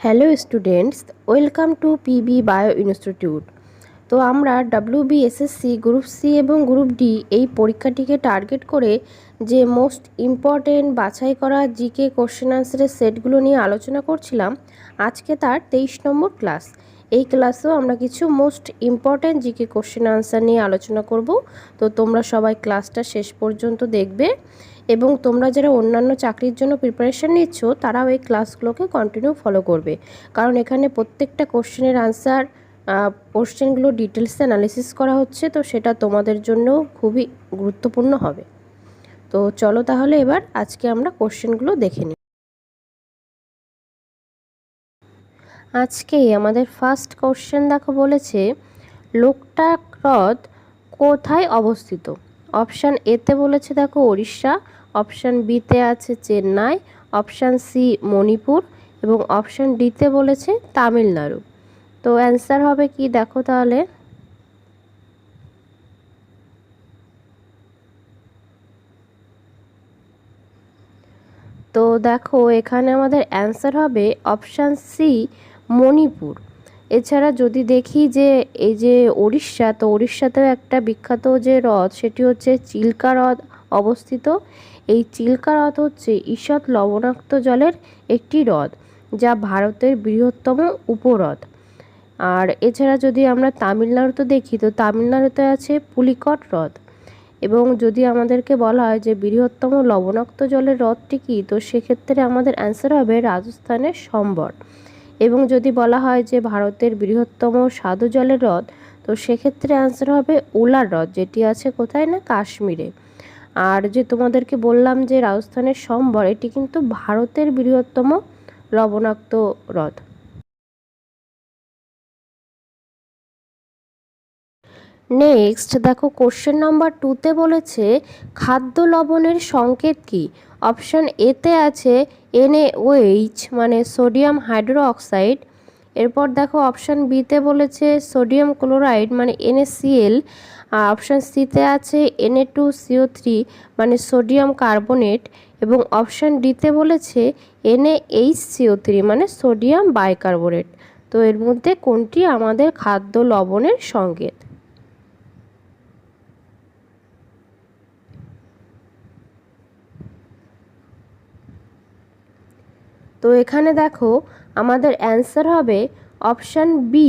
Hello students welcome to PB bio institute তো আমরা WBSSC group C এবং group D এই পরীক্ষাটিকে টার্গেট করে যে মোস্ট ইম্পর্টেন্ট বাছাই করা জিকে কোশ্চেন আনসারের সেটগুলো নিয়ে আলোচনা করছিলাম। আজকে তার তেইশ নম্বর ক্লাস এই ক্লাসেও আমরা কিছু most important GK question answer নিয়ে আলোচনা করব। তো তোমরা সবাই ক্লাসটা শেষ পর্যন্ত দেখবে এবং তোমরা যারা অন্যান্য চাকরির জন্য প্রিপারেশান নিচ্ছ, তারাও এই ক্লাসগুলোকে কন্টিনিউ ফলো করবে। কারণ এখানে প্রত্যেকটা কোশ্চেনের আনসার কোশ্চেনগুলো ডিটেলসে অ্যানালিসিস করা হচ্ছে, তো সেটা তোমাদের জন্য খুবই গুরুত্বপূর্ণ হবে। তো চলো তাহলে এবার আজকে আমরা কোশ্চেনগুলো দেখে নিই আজকে আমাদের ফার্স্ট কোশ্চেন দেখো বলেছে লোকটাক হ্রদ কোথায় অবস্থিত? অপশান এতে বলেছে দেখো উড়িষ্যা অপশান বিতে আছে চেন্নাই অপশান সি মণিপুর, এবং অপশান ডিতে বলেছে তামিলনাড়ু। তো অ্যান্সার হবে কি দেখো তাহলে? তো দেখো এখানে আমাদের অ্যান্সার হবে অপশান সি মণিপুর। এছাড়া যদি দেখি যে এই যে উড়িষ্যা তো উড়িষ্যাতেও একটা বিখ্যাত যে হ্রদ, সেটি হচ্ছে চিল্কা হ্রদ অবস্থিত। এই চিল্কা হ্রদ হচ্ছে ঈষৎ লবণাক্ত জলের একটি হ্রদ, যা ভারতের বৃহত্তম উপহ্রদ। আর এছাড়া যদি আমরা তামিলনাড়ুতে দেখি, তো তামিলনাড়ুতে আছে পুলিকট হ্রদ। এবং যদি আমাদেরকে বলা হয় যে বৃহত্তম লবণাক্ত জলের হ্রদটি কী, তো সেক্ষেত্রে আমাদের অ্যান্সার হবে রাজস্থানের সম্বর। এবং যদি বলা হয় যে ভারতের বৃহত্তম সাধু জলের হ্রদ, তো সেক্ষেত্রে অ্যান্সার হবে উলার হ্রদ, যেটি আছে কোথায় না কাশ্মীরে। আর যে তোমাদেরকে বললাম যে রাজস্থানের সম্বর, এটি কিন্তু ভারতের বৃহত্তম লবণাক্ত হ্রদ। নেক্সট দেখো কোশ্চেন নাম্বার টুতে বলেছে, খাদ্য লবণের সংকেত কি? অপশান এতে আছে এনএওএইচ মানে সোডিয়াম হাইড্রো অক্সাইড এরপর দেখো অপশান বিতে বলেছে সোডিয়াম ক্লোরাইড মানে এনএসিএল অপশান সিতে আছে এনএ টু সিও থ্রি মানে সোডিয়াম কার্বনেট এবং অপশান ডিতে বলেছে এনএএইচ সিও থ্রি মানে সোডিয়াম বাইকার্বনেট তো এর মধ্যে কোনটি আমাদের খাদ্য লবণের সংকেত? তো এখানে দেখো আমাদের অ্যান্সার হবে option B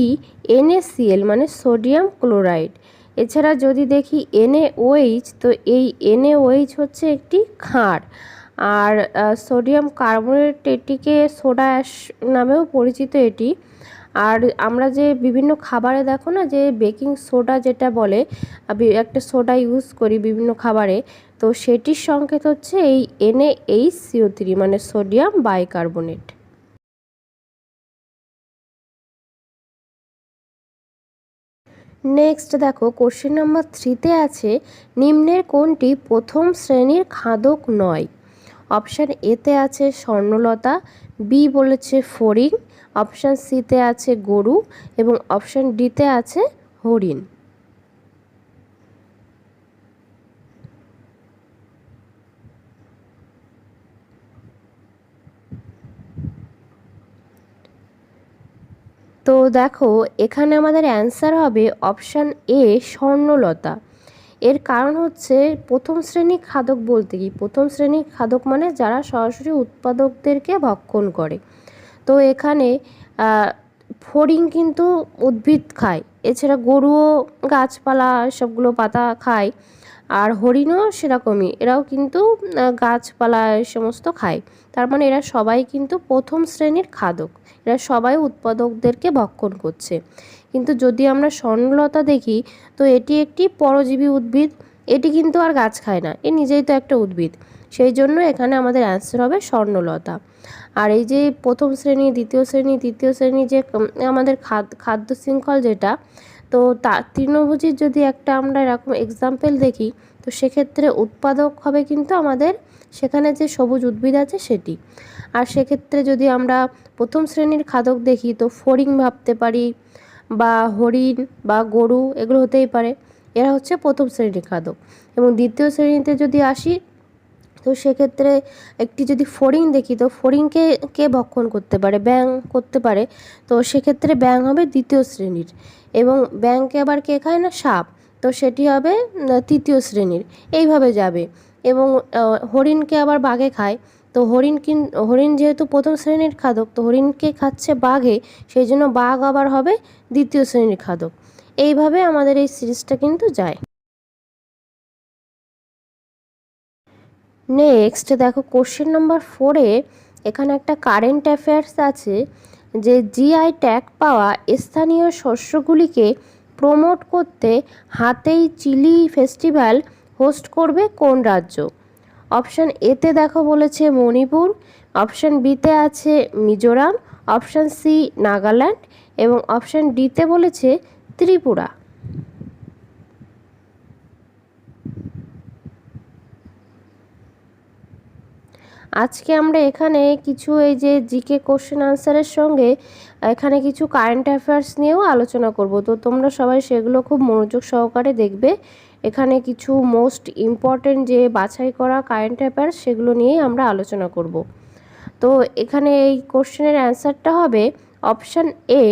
N A C L মানে সোডিয়াম ক্লোরাইড এছাড়া যদি দেখি এনএওএইচ তো এই এনএওএইচ হচ্ছে একটি ক্ষার। আর সোডিয়াম কার্বোনেট এটিকে সোডা অ্যাশ নামেও পরিচিত এটি। আর আমরা যে বিভিন্ন খাবারে দেখো না, যে বেকিং সোডা যেটা বলে একটা সোডা ইউজ করি বিভিন্ন খাবারে, তো সেটির সংকেত হচ্ছে এই এনএ এইচ সিও থ্রি মানে সোডিয়াম বাইকার্বনেট নেক্সট দেখো কোশ্চেন নাম্বার থ্রিতে আছে, নিম্নের কোনটি প্রথম শ্রেণির খাদক নয়? অপশান এতে আছে স্বর্ণলতা, বি বলেছে ফড়িং, অপশান সিতে আছে গরু এবং অপশান ডিতে আছে হরিণ। তো দেখো, এখানে আমাদের অ্যান্সার হবে অপশান এ, স্বর্ণলতা। এর কারণ হচ্ছে প্রথম শ্রেণি খাদক বলতে কি? প্রথম শ্রেণি খাদক মানে যারা সরাসরি উৎপাদকদেরকে ভক্ষণ করে। তো এখানে ফড়িং কিন্তু উদ্ভিদ খায়, এছাড়া গরুও গাছপালা সবগুলো পাতা খায়। আর হরিণও সেরকমই। এরাও কিন্তু গাছপালা সমস্ত খায়। তার মানে এরা সবাই কিন্তু প্রথম শ্রেণির খাদক। এরা সবাই উৎপাদকদেরকে ভক্ষণ করছে। কিন্তু যদি আমরা স্বর্ণলতা দেখি, তো এটি একটি পরজীবী উদ্ভিদ। এটি কিন্তু আর গাছ খায় না, এ নিজেই তো একটা উদ্ভিদ। সেই জন্য এখানে আমাদের অ্যান্সার হবে স্বর্ণলতা। আর এই যে প্রথম শ্রেণি, দ্বিতীয় শ্রেণি, তৃতীয় শ্রেণি যে আমাদের খাদ্য শৃঙ্খল যেটা তো তা, তৃণভোজীর যদি একটা আমরা এরকম এক্সাম্পল দেখি, তো সেক্ষেত্রে উৎপাদক হবে কিন্তু আমাদের সেখানে যে সবুজ উদ্ভিদ আছে সেটি। আর সেক্ষেত্রে যদি আমরা প্রথম শ্রেণির খাদক দেখি, তো ফড়িং ভাবতে পারি বা হরিণ বা গরু, এগুলো হতেই পারে। এরা হচ্ছে প্রথম শ্রেণির খাদক। এবং দ্বিতীয় শ্রেণীতে যদি আসি তো সেক্ষেত্রে একটি যদি ফড়িং দেখি, তো ফড়িংকে কে ভক্ষণ করতে পারে? ব্যাং করতে পারে। তো সেক্ষেত্রে ব্যাং হবে দ্বিতীয় শ্রেণির এবং ব্যাংকে আবার কে খায় না? সাপ। তো সেটি হবে তৃতীয় শ্রেণির। এইভাবে যাবে। এবং হরিণকে আবার বাঘে খায়। তো হরিণ কিন, হরিণ যেহেতু প্রথম শ্রেণির খাদক, তো হরিণকে খাচ্ছে বাঘে, সেই জন্য বাঘ আবার হবে দ্বিতীয় শ্রেণির খাদক। এইভাবে আমাদের এই সিরিজটা কিন্তু যায়। নেক্সট দেখো কোশ্চেন নাম্বার ফোরে এখানে একটা কারেন্ট অ্যাফেয়ার্স আছে, যে জিআই ট্যাগ পাওয়া স্থানীয় শস্যগুলিকে প্রমোট করতে হাতেই চিলি ফেস্টিভ্যাল হোস্ট করবে কোন রাজ্য? অপশান এতে দেখো বলেছে মণিপুর অপশান বিতে আছে মিজোরাম অপশান সি নাগাল্যান্ড এবং অপশান ডিতে বলেছে ত্রিপুরা। আজকে আমরা এখানে কিছু এই যে জিকে কোশ্চেন আনসারের সঙ্গে, এখানে কিছু কারেন্ট অ্যাফেয়ার্স নিয়েও আলোচনা করব। তো তোমরা সবাই সেগুলো খুব মনোযোগ সহকারে দেখবে। এখানে কিছু মোস্ট ইম্পর্টেন্ট যে বাছাই করা কারেন্ট অ্যাফেয়ার্স সেগুলো নিয়েই আমরা আলোচনা করব। তো এখানে এই কোশ্চেনের অ্যান্সারটা হবে অপশান এ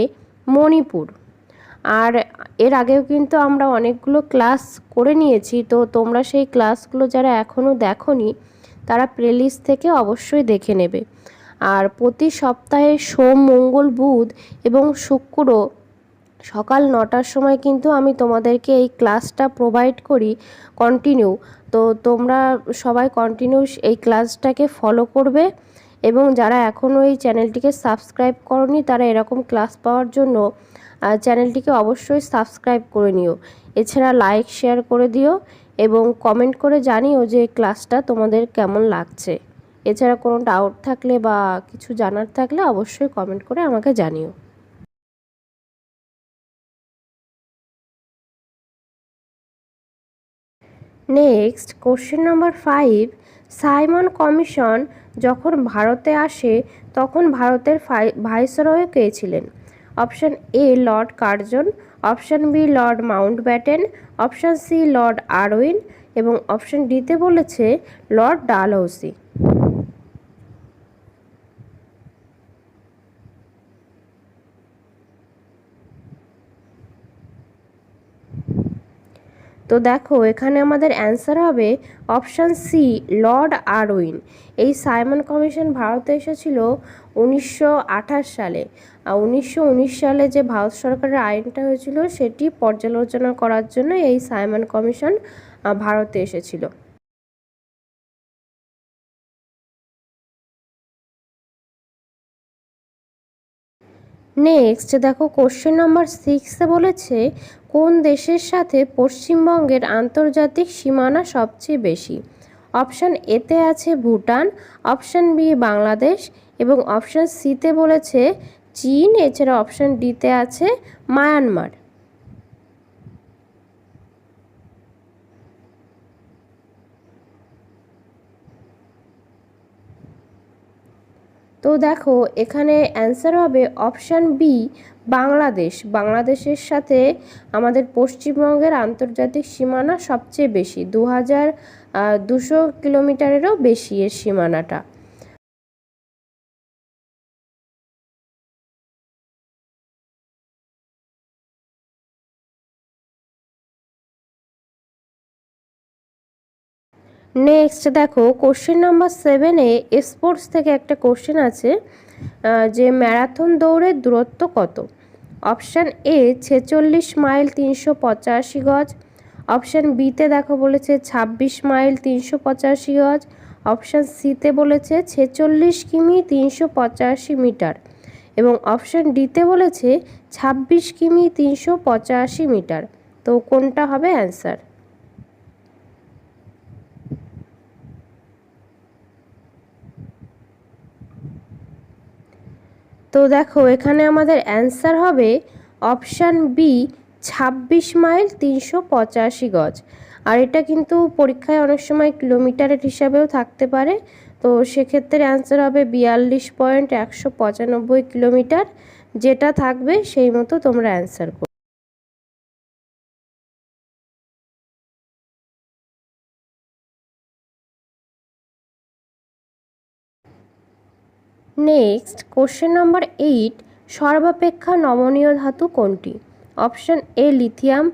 মণিপুর। আর এর আগেও কিন্তু আমরা অনেকগুলো ক্লাস করে নিয়েছি। তো তোমরা সেই ক্লাসগুলো যারা এখনও দেখনি তারা প্লেলিস্ট থেকে অবশ্যই দেখে নেবে। আর প্রতি সপ্তাহে সোম, মঙ্গল, বুধ এবং শুক্র সকাল নটার সময় কিন্তু আমি তোমাদেরকে এই ক্লাসটা প্রোভাইড করি কন্টিনিউ তো তোমরা সবাই কন্টিনিউ এই ক্লাসটাকে ফলো করবে এবং যারা এখনও এই চ্যানেলটিকে সাবস্ক্রাইব করনি, তারা এরকম ক্লাস পাওয়ার জন্য চ্যানেলটিকে অবশ্যই সাবস্ক্রাইব করে নিও। এছাড়া লাইক শেয়ার করে দিও। এবং কমেন্ট করে জানিও যে ক্লাসটা তোমাদের কেমন লাগছে। এছাড়া কোনো ডাউট থাকলে বা কিছু জানার থাকলে অবশ্যই কমেন্ট করে আমাকে জানিও। Next question number five Simon commission যখন ভারতে আসে, তখন ভারতের ভাইসরয় কে ছিলেন? Option A Lord Curzon option B, Lord Mountbatten option C, Lord Irwin এবং অপশান ডিতে বলেছে লর্ড ডালহৌসি। তো দেখো, এখানে আমাদের অ্যান্সার হবে অপশান সি লর্ড আরউইন এই সাইমন কমিশন ভারতে এসেছিল উনিশশো আঠাশ সালে। উনিশশো উনিশ সালে যে ভারত সরকারের আইনটা হয়েছিল, সেটি পর্যালোচনা করার জন্য এই সাইমন কমিশন ভারতে এসেছিল। নেক্সট দেখো কোশ্চেন নাম্বার সিক্সে বলেছে, কোন দেশের সাথে পশ্চিমবঙ্গের আন্তর্জাতিক সীমানা সবচেয়ে বেশি? অপশান এতে আছে ভুটান অপশান বি বাংলাদেশ, এবং অপশান সিতে বলেছে চীন, এছাড়া অপশান ডিতে আছে মায়ানমার। তো দেখো, এখানে অ্যান্সার হবে অপশান বি বাংলাদেশ। বাংলাদেশের সাথে আমাদের পশ্চিমবঙ্গের আন্তর্জাতিক সীমানা সবচেয়ে বেশি দু হাজার দুশো কিলোমিটারেরও বেশি এর সীমানাটা। নেক্সট দেখো কোশ্চেন নাম্বার সেভেনে স্পোর্টস থেকে একটা কোশ্চেন আছে যে ম্যারাথন দৌড়ের দূরত্ব কত? অপশান এ ছেচল্লিশ মাইল তিনশো পঁচাশি গজ। অপশান বিতে দেখো বলেছে, ছাব্বিশ মাইল তিনশো পঁচাশি গজ। অপশান সিতে বলেছে, ছেচল্লিশ কিমি, তিনশো পঁচাশি মিটার। এবং অপশান ডিতে বলেছে, ছাব্বিশ কিমি, তিনশো পঁচাশি মিটার। তো কোনটা হবে অ্যান্সার তো দেখো, এখানে আমাদের অ্যান্সার হবে অপশান বি ছাব্বিশ মাইল তিনশো পঁচাশি গজ। আর এটা কিন্তু পরীক্ষায় অনেক সময় কিলোমিটারের হিসাবেও থাকতে পারে। তো সেক্ষেত্রে অ্যান্সার হবে বিয়াল্লিশ পয়েন্ট একশো পঁচানব্বই কিলোমিটার যেটা থাকবে সেই মতো তোমরা অ্যান্সার করো। নেক্সট কোশ্চেন নাম্বার এইট, সর্বাপেক্ষা নমনীয় ধাতু কোনটি? Option A lithium,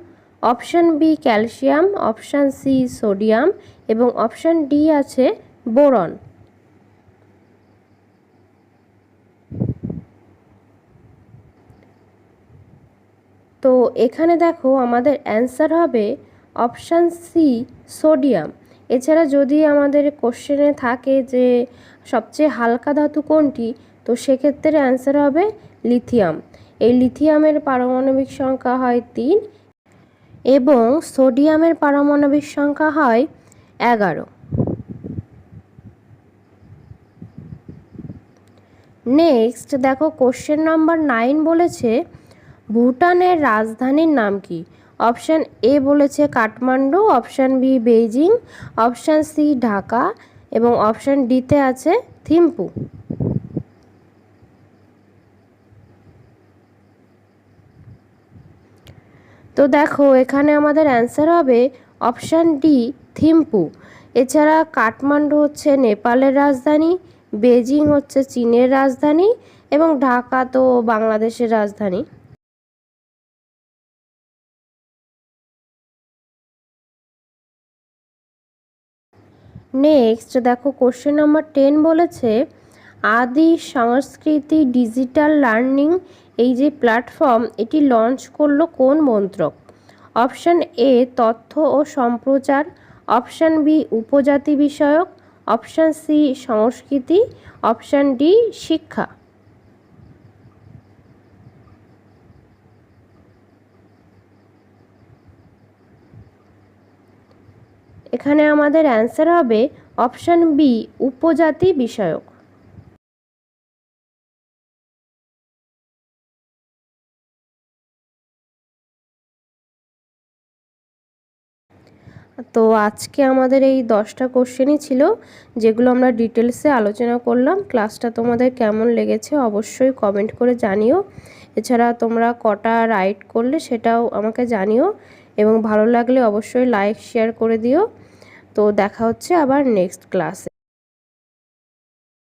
option B calcium, option C sodium এবং অপশান ডি আছে বোরন। তো এখানে দেখো আমাদের অ্যান্সার হবে অপশান সি সোডিয়াম। এছাড়া যদি আমাদের কোশ্চেনে থাকে যে সবচেয়ে হালকা ধাতু কোনটি, তো সেক্ষেত্রে অ্যান্সার হবে লিথিয়াম এই লিথিয়ামের পারমাণবিক সংখ্যা হয় তিন এবং সোডিয়ামের পারমাণবিক সংখ্যা হয় এগারো। নেক্সট দেখো কোশ্চেন নাম্বার নাইন বলেছে, ভুটানের রাজধানীর নাম কি? অপশান এ বলেছে Kathmandu, option B Beijing, option C Dhaka এবং অপশান ডিতে আছে থিম্পু। তো দেখো, এখানে আমাদের অ্যান্সার হবে অপশান ডি থিম্পু। এছাড়া কাঠমান্ডু হচ্ছে নেপালের রাজধানী বেজিং হচ্ছে চীনের রাজধানী এবং ঢাকা তো বাংলাদেশের রাজধানী। নেক্সট দেখো কোশ্চেন নাম্বার টেন বলেছে, আদি সংস্কৃতি ডিজিটাল লার্নিং এই যে প্ল্যাটফর্ম এটি লঞ্চ করল কোন মন্ত্রক? অপশান এ তথ্য ও সম্প্রচার। অপশান বি উপজাতি বিষয়ক। অপশান সি সংস্কৃতি। অপশান ডি শিক্ষা। এখানে আমাদের অ্যান্সার হবে অপশান বি উপজাতি বিষয়ক। তো আজকে আমাদের এই দশটা কোশ্চেনই ছিল, যেগুলো আমরা ডিটেলসে আলোচনা করলাম। ক্লাসটা তোমাদের কেমন লেগেছে অবশ্যই কমেন্ট করে জানিও। এছাড়া তোমরা কটা রাইট করলে সেটাও আমাকে জানিও এবং ভালো লাগলে অবশ্যই লাইক শেয়ার করে দিও। তো দেখা হচ্ছে আবার নেক্সট ক্লাসে